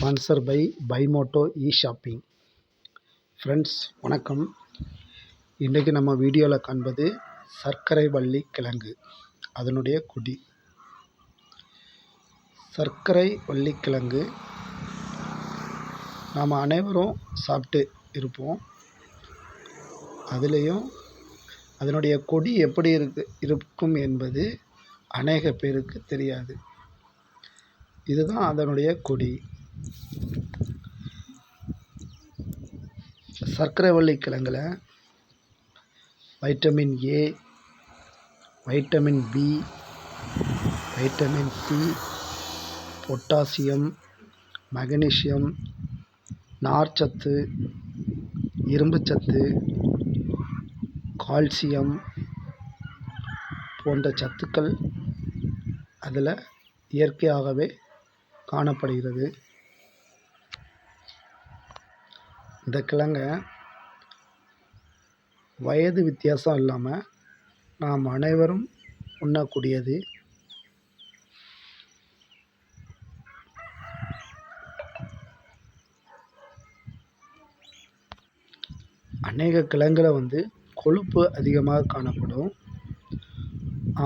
Sponsor by பைமோட்டோ e shopping friends வணக்கம். இன்றைக்கி நம்ம வீடியோவில் காண்பது சர்க்கரை வள்ளி கிழங்கு அதனுடைய கொடி. சர்க்கரை வள்ளி கிழங்கு நாம் அனைவரும் சாப்பிட்டு இருப்போம். அதுலேயும் அதனுடைய கொடி எப்படி இருக்கு இருக்கும் என்பது அநேக பேருக்கு தெரியாது. இதுதான் அதனுடைய கொடி. சர்க்கரைவள்ளி கிழங்குல vitamin A vitamin B vitamin C potassium magnesium நார்ச்சத்து இரும்புச்சத்து கால்சியம் போன்ற சத்துக்கள் அதில் இயற்கையாகவே காணப்படுகிறது. இந்த கிழங்கை வயது வித்தியாசம் இல்லாமல் நாம் அனைவரும் உண்ணக்கூடியது. அநேக கிழங்குல வந்து கொழுப்பு அதிகமாக காணப்படும்.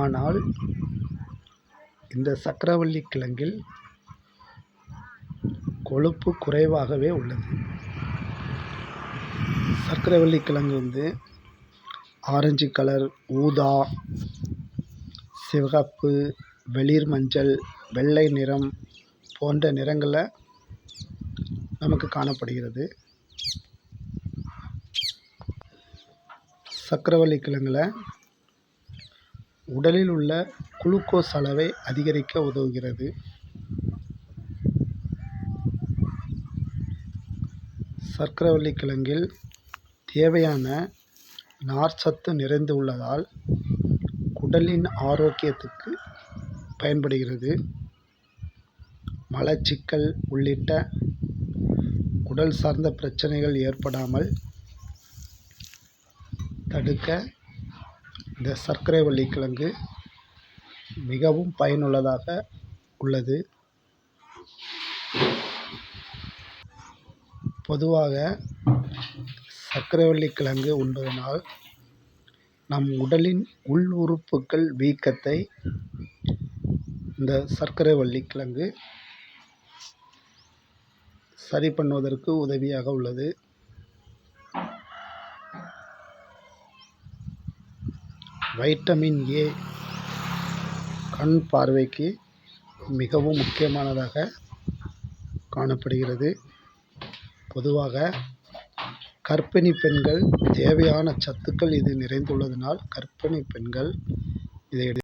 ஆனால் இந்த சக்கரவள்ளி கிழங்கில் கொழுப்பு குறைவாகவே உள்ளது. சர்க்கரைவள்ளி கிழங்கு வந்து ஆரஞ்சு கலர் ஊதா சிவப்பு வெளிர் மஞ்சள் வெள்ளை நிறம் போன்ற நிறங்களில் நமக்கு காணப்படுகிறது. சர்க்கரைவள்ளி கிழங்குல உடலில் உள்ள குளுக்கோஸ் அளவை அதிகரிக்க உதவுகிறது. சர்க்கரைவள்ளி கிழங்கில் தேவையான நார்ச்சத்து நிறைந்து உள்ளதால் குடலின் ஆரோக்கியத்துக்கு பயன்படுகிறது. மலச்சிக்கல் உள்ளிட்ட உடல் சார்ந்த பிரச்சனைகள் ஏற்படாமல் தடுக்க இந்த சர்க்கரை கிழங்கு மிகவும் பயனுள்ளதாக உள்ளது. பொதுவாக சர்க்கரைவள்ளி கிழங்கு உண்பதனால் நம் உடலின் உள் உறுப்புக்கள் வீக்கத்தை இந்த சர்க்கரைவள்ளி கிழங்கு சரி பண்ணுவதற்கு உதவியாக உள்ளது. வைட்டமின் ஏ கண் பார்வைக்கு மிகவும் முக்கியமானதாக காணப்படுகிறது. பொதுவாக கர்ப்பிணி பெண்கள் தேவையான சத்துக்கள் இது நிறைந்துள்ளதனால் கர்ப்பிணி பெண்கள் இதை எடு